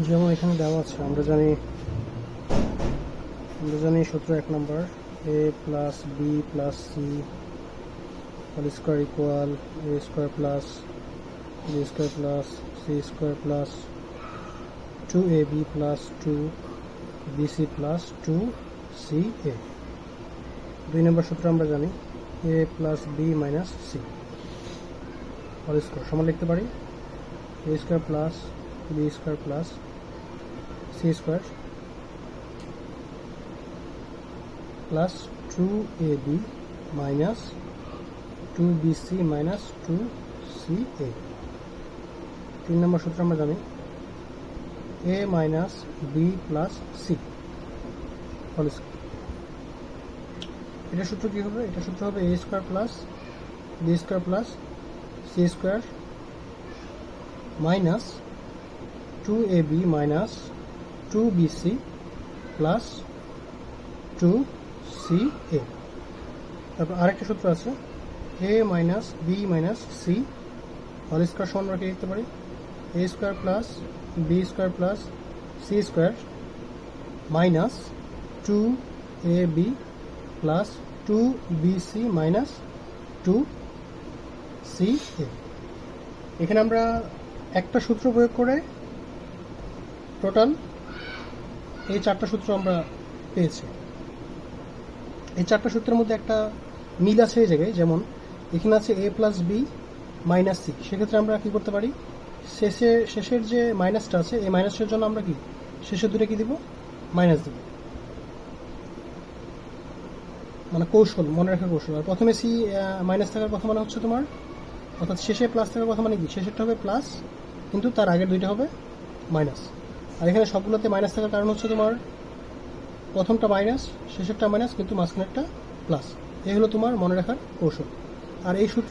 যেমন এখানে দেওয়া আছে, আমরা জানি আমরা জানি সূত্র এক নম্বর A plus B plus C whole square equal A square plus B square plus C square plus two A B plus two B C plus two C A দুই নম্বর সূত্র আমরা জানি A plus B minus C whole square সমান লিখতে পারি A square plus B square plus C square plus two A B minus two B C minus two C A তিন নম্বর সূত্র আমরা জানি। A minus B plus C এটা সূত্র কি হবে? এটা সূত্র হবে A square plus B square plus C square minus two A B minus two B C plus two C A তারপর আরেকটা সূত্র আছে A minus B minus C whole square সমান রাখে লিখতে পারি। A square plus B square plus C square minus two A B plus two B C minus two C A এখানে আমরা একটা সূত্র প্রয়োগ করে টোটাল এই চারটা সূত্র আমরা পেয়েছি। এই চারটা সূত্রের মধ্যে একটা মিল আছে এই জায়গায়, যেমন এখানে আছে A plus B minus C সেক্ষেত্রে আমরা কি করতে পারি? শেষে, শেষের যে মাইনাসটা আছে, এই মাইনাসের জন্য আমরা কি? শেষের দূরে কি দিব? মাইনাস দিব। মানে কৌশল, মনে রাখার কৌশল। আর প্রথমে সি মাইনাস থাকার কথা মানে হচ্ছে তোমার, অর্থাৎ শেষে প্লাস থাকার কথা মানে কি? শেষেরটা হবে প্লাস কিন্তু তার আগের দুইটা হবে মাইনাস আর এখানে সবগুলোতে মাইনাস থাকার কারণ হচ্ছে তোমার প্রথমটা মাইনাস শেষেরটা মাইনাস কিন্তু মাঝখানেরটা প্লাস এই হলো তোমার মনে রাখার কৌশল। আর এই সূত্র